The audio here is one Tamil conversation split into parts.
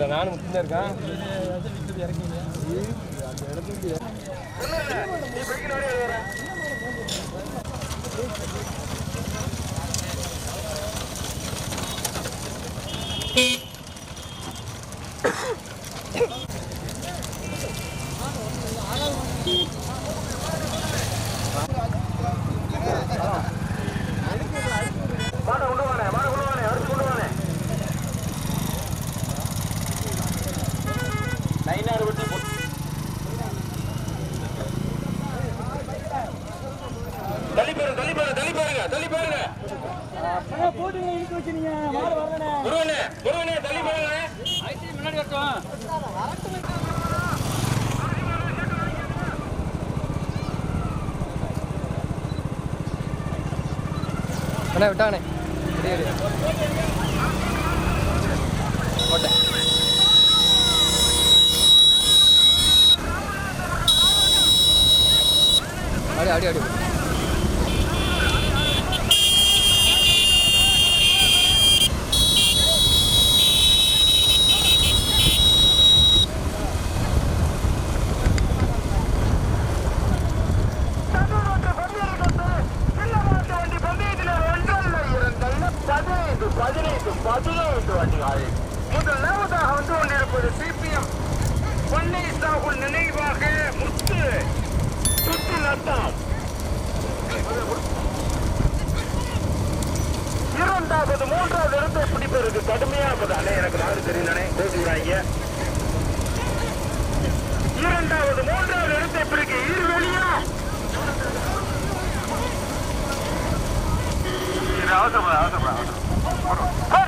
இந்த நானும் முத்தின் இருக்கான். மாட கொண்டு வானே மாட கொண்டு வானே அடுத்து கொண்டு வானே நைனாறு விட்டு தள்ளி பாருங்க தள்ளி பாருங்க தள்ளி பாருங்க தள்ளி பாருங்க போட்டுங்க இழுத்து வச்சுனீங்க மாடு வரலண்ணே முருகனே முருகனே தள்ளி பாருங்க முன்னாடி வரட்டும் அண்ணா 有，有，有。கடுமையா அண்ணே எனக்கு நாடு தெரியலனே கோச்சுறாங்க இரண்டாவது மூன்றாவது இடத்தை பிறகு இரு வெளியா. அவசரம் அவசரம்.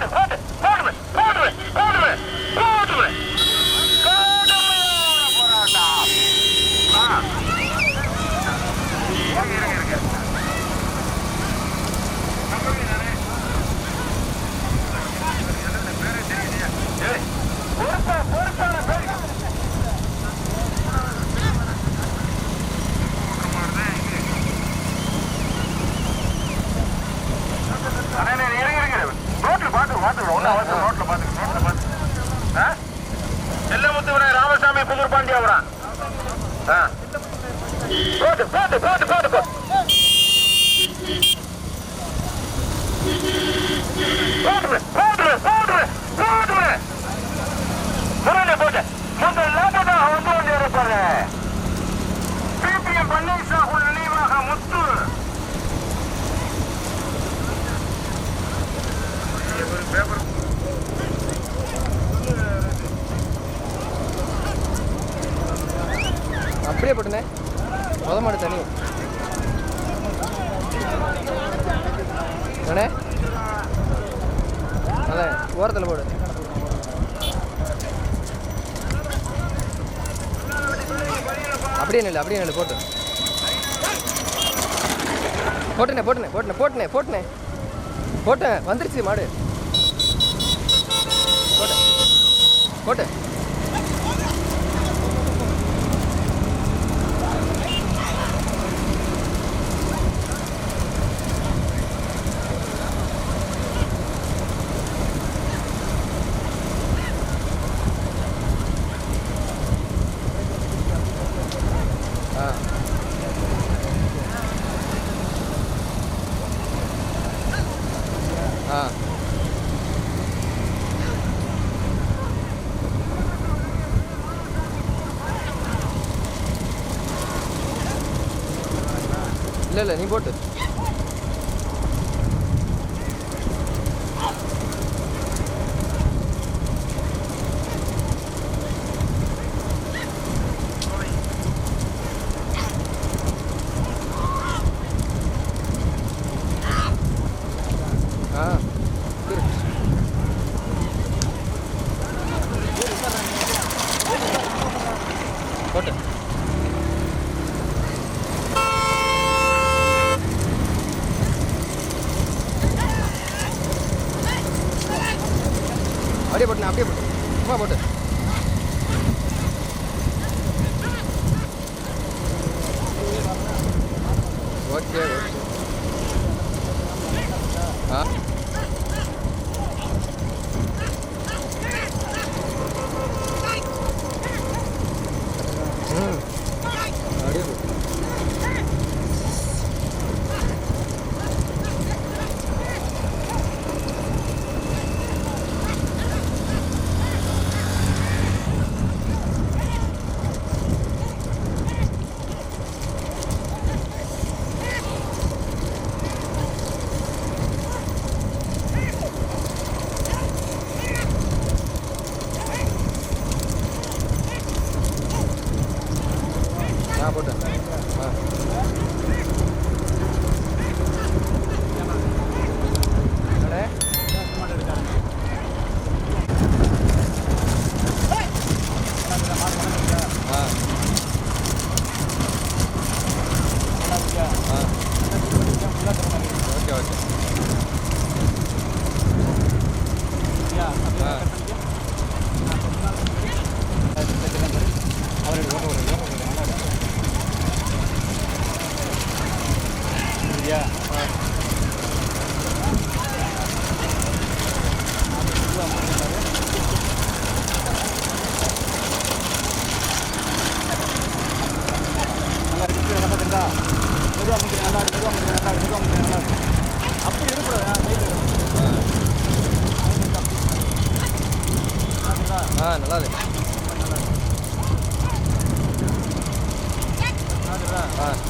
அப்படியே போட்டுனே. முத மாடு தனி. அண்ணே. அதான் ஓரத்தில் போடு. அப்படியே நில்லு அப்படியே நில்லு போட்டு. போட்டுனே போட்டுனே போட்டுனே போட்டுனே போட்டுனே. போட்டேன் வந்துருச்சு மாடு போட்டு போட்டு ஆ ஆ இல்லை நீ போட்டு ஆ இரு. போட்டு அப்படியே போட்டுண்ணே அப்படியே போட்டு போட்டு. Okay okay. தான்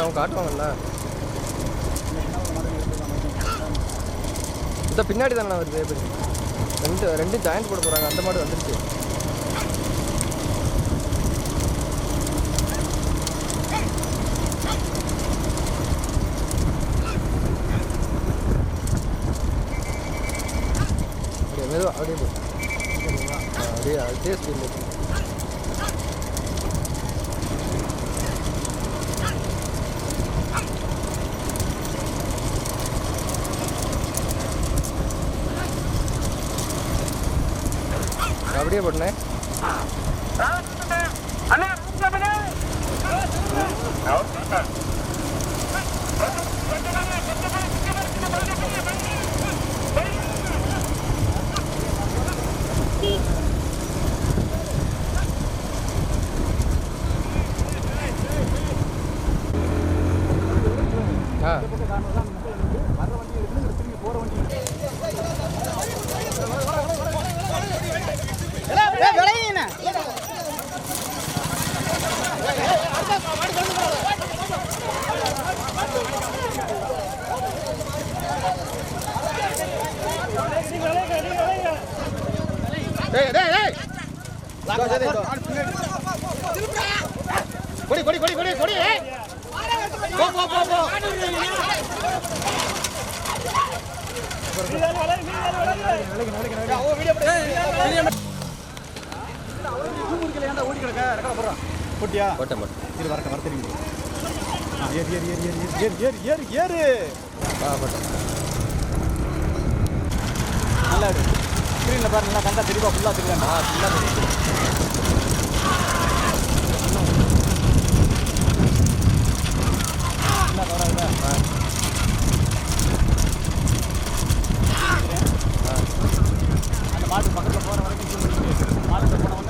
போட்டோம் போட்டோம் அவங்க காட்டுவாங்கல்ல. இந்த பின்னாடி தானே வருது எப்படி? ரெண்டு ரெண்டும் ஜாயிண்ட் போட போகிறாங்க அந்த மாடு வந்துருச்சு. அப்படியே மெதுவா அப்படியே போ. ஆ, அப்படியே அதே ஸ்பீடில் కొట్టినాయి हाँ கொடி கொடி கொடி கொடி கொடி. போ போ போ போ. போட்டியா போட்டேன் வரட்ட வர தெரியும் ஏறு ஏறு ஏறு ஏறு ஏறு ஏறு ஏறு ஏறு. போட்டேன். நல்லா ஸ்க்ரீனில் பாரு நல்லா கண்டா தெளிவாக ஃபுல்லாக தெரியுதாண்டா ஃபுல்லாக தெரியும் அந்த மாட்டு பக்கத்தில் போகிற வரைக்கும் மாட்டுக்கு போன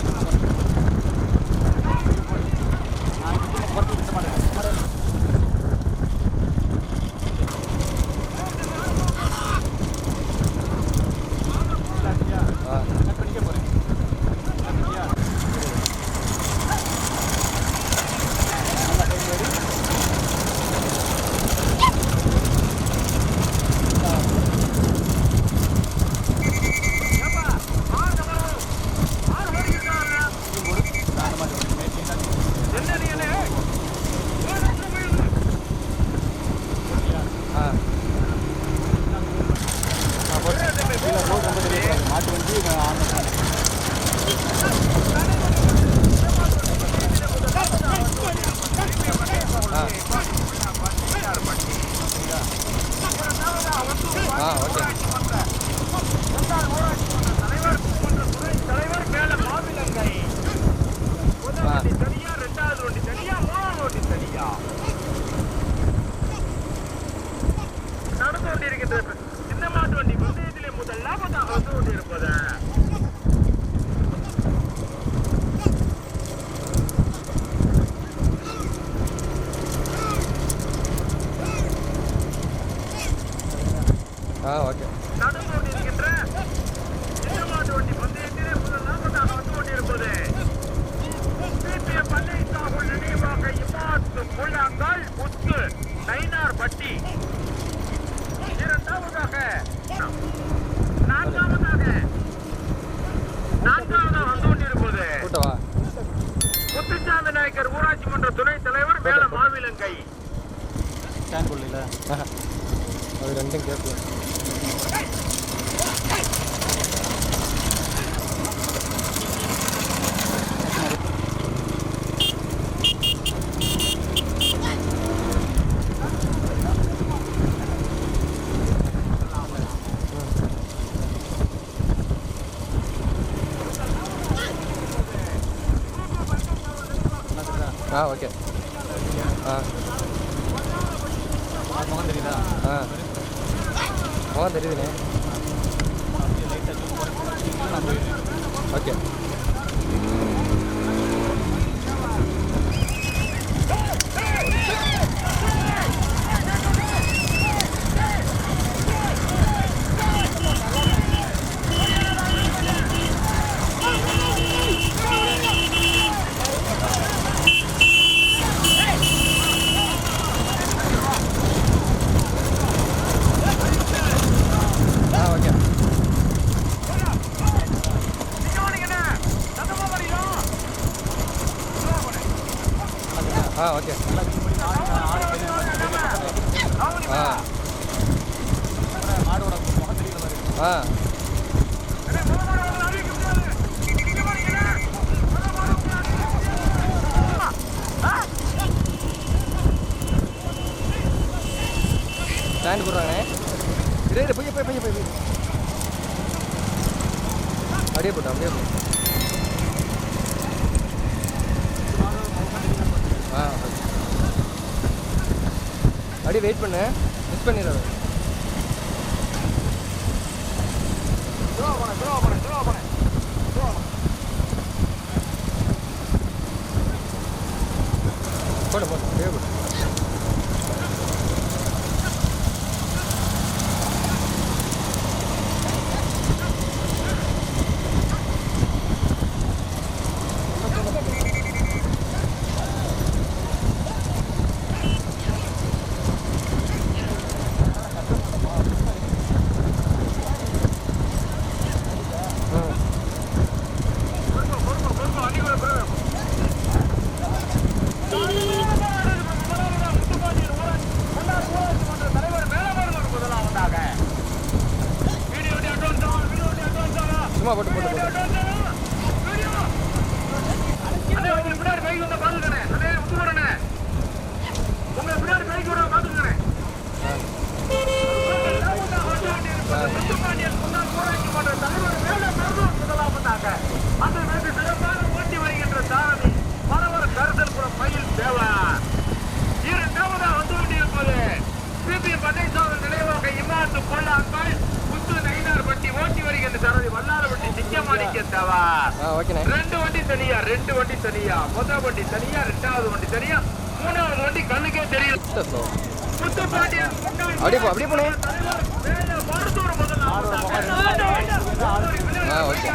ஆ ஓகே ஆ முகம் தெரியுதா ஆ தெரியுதுண்ணே ஓகே ஸ்டாண்ட் போடுறாங்க. இரு போய் போய் போய் போய் அப்படியே போட்டோம் அப்படியே போட்டோம் அப்படியே வெயிட் பண்ணு. மிஸ் பண்ணிடுறேன் ஸ்லோ பண்ண ஸ்லோ பண்ண ஸ்லோ பண்ண போட போட போட. ஓகே.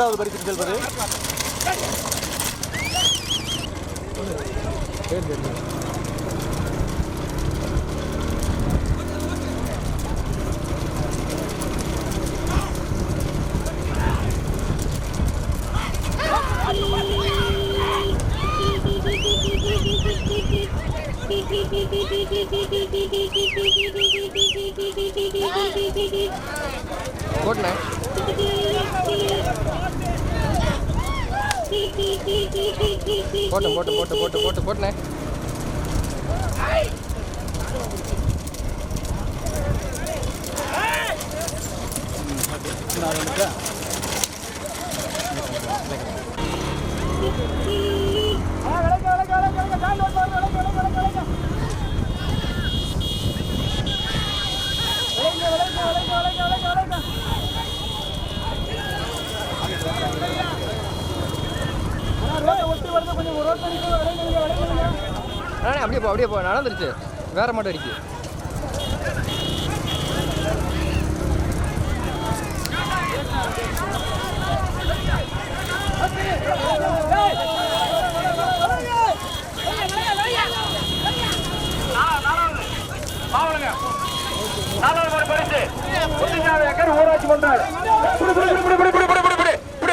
இரண்டாவது பரிசுக்கு செல்வது. கோட்ல போட்டு போட்டு போட்டு போட்டு போட்டு போட்டுனே. நான் அண்ணே அப்படியே போ அப்படியே போ. நடந்துருச்சு. வேற மாட்டோம் இருக்கு ஊராட்சி மன்றம்